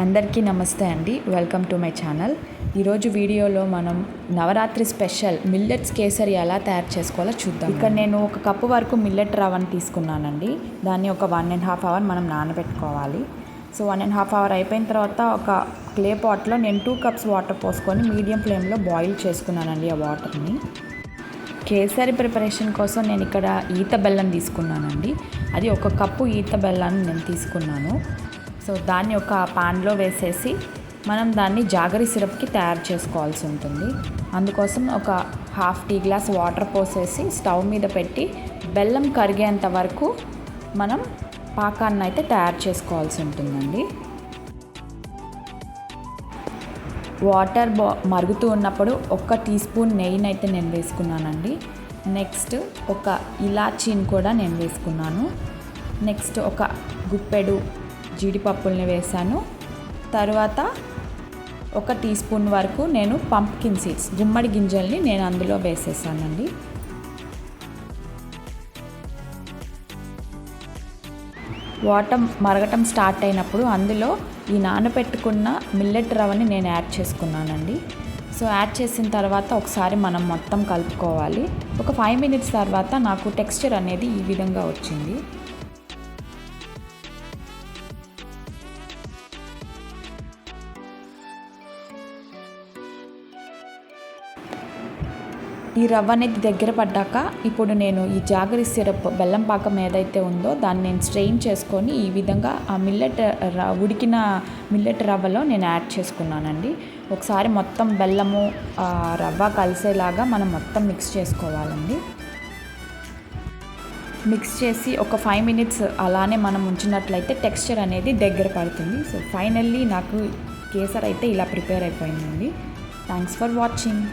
అందరికీ నమస్తే అండి. Welcome to my channel. ఈరోజు వీడియోలో మనం నవరాత్రి స్పెషల్ మిల్లెట్స్ కేసరి ఎలా తయారు చేసుకోవాలో చూద్దాం. ఇక్కడ నేను ఒక కప్పు వరకు మిల్లెట్ రవ్వని తీసుకున్నానండి. దాన్ని ఒక వన్ అండ్ హాఫ్ అవర్ మనం నానబెట్టుకోవాలి. So one and half hour అయిపోయిన తర్వాత ఒక క్లే పాట్లో నేను టూ కప్స్ వాటర్ పోసుకొని మీడియం ఫ్లేమ్లో బాయిల్ చేసుకున్నానండి ఆ వాటర్ని. కేసరి ప్రిపరేషన్ కోసం నేను ఇక్కడ ఈత బెల్లం తీసుకున్నానండి. అది ఒక కప్పు ఈత బెల్లాన్ని నేను తీసుకున్నాను. సో దాన్ని ఒక పాన్లో వేసేసి మనం దాన్ని జాగరి సిరప్కి తయారు చేసుకోవాల్సి ఉంటుంది. అందుకోసం ఒక హాఫ్ టీ గ్లాస్ వాటర్ పోసేసి స్టవ్ మీద పెట్టి బెల్లం కరిగేంత వరకు మనం పాకాన్ని అయితే తయారు చేసుకోవాల్సి ఉంటుందండి. వాటర్ బా మరుగుతూ ఉన్నప్పుడు ఒక టీ స్పూన్ నెయ్యిని అయితే నేను వేసుకున్నానండి. నెక్స్ట్ ఒక ఇలాచీని కూడా నేను వేసుకున్నాను. నెక్స్ట్ ఒక గుప్పెడు జీడిపప్పుల్ని వేసాను తర్వాత ఒక టీ స్పూన్ వరకు నేను పంప్కిన్ సీడ్స్ గుమ్మడి గింజల్ని నేను అందులో వేసేసానండి. వాటర్ మరగటం స్టార్ట్ అయినప్పుడు అందులో ఈ నానబెట్టుకున్న మిల్లెట్ రవ్వని నేను యాడ్ చేసుకున్నానండి. సో యాడ్ చేసిన తర్వాత ఒకసారి మనం మొత్తం కలుపుకోవాలి. ఒక ఫైవ్ మినిట్స్ తర్వాత నాకు టెక్స్చర్ అనేది ఈ విధంగా వచ్చింది. ఈ రవ్వ అనేది దగ్గర పడ్డాక ఇప్పుడు నేను ఈ జాగరి సిరప్ బెల్లం పాకం ఏదైతే ఉందో దాన్ని నేను స్ట్రెయిన్ చేసుకొని ఈ విధంగా ఆ మిల్లెట్ ర ఉడికిన మిల్లెట్ రవ్వలో నేను యాడ్ చేసుకున్నానండి. ఒకసారి మొత్తం బెల్లము రవ్వ కలిసేలాగా మనం మొత్తం మిక్స్ చేసుకోవాలండి. మిక్స్ చేసి ఒక ఫైవ్ మినిట్స్ అలానే మనం ఉంచినట్లయితే టెక్స్చర్ అనేది దగ్గర పడుతుంది. సో ఫైనల్లీ నాకు కేసర్ అయితే ఇలా ప్రిపేర్ అయిపోయిందండి. Thanks for watching.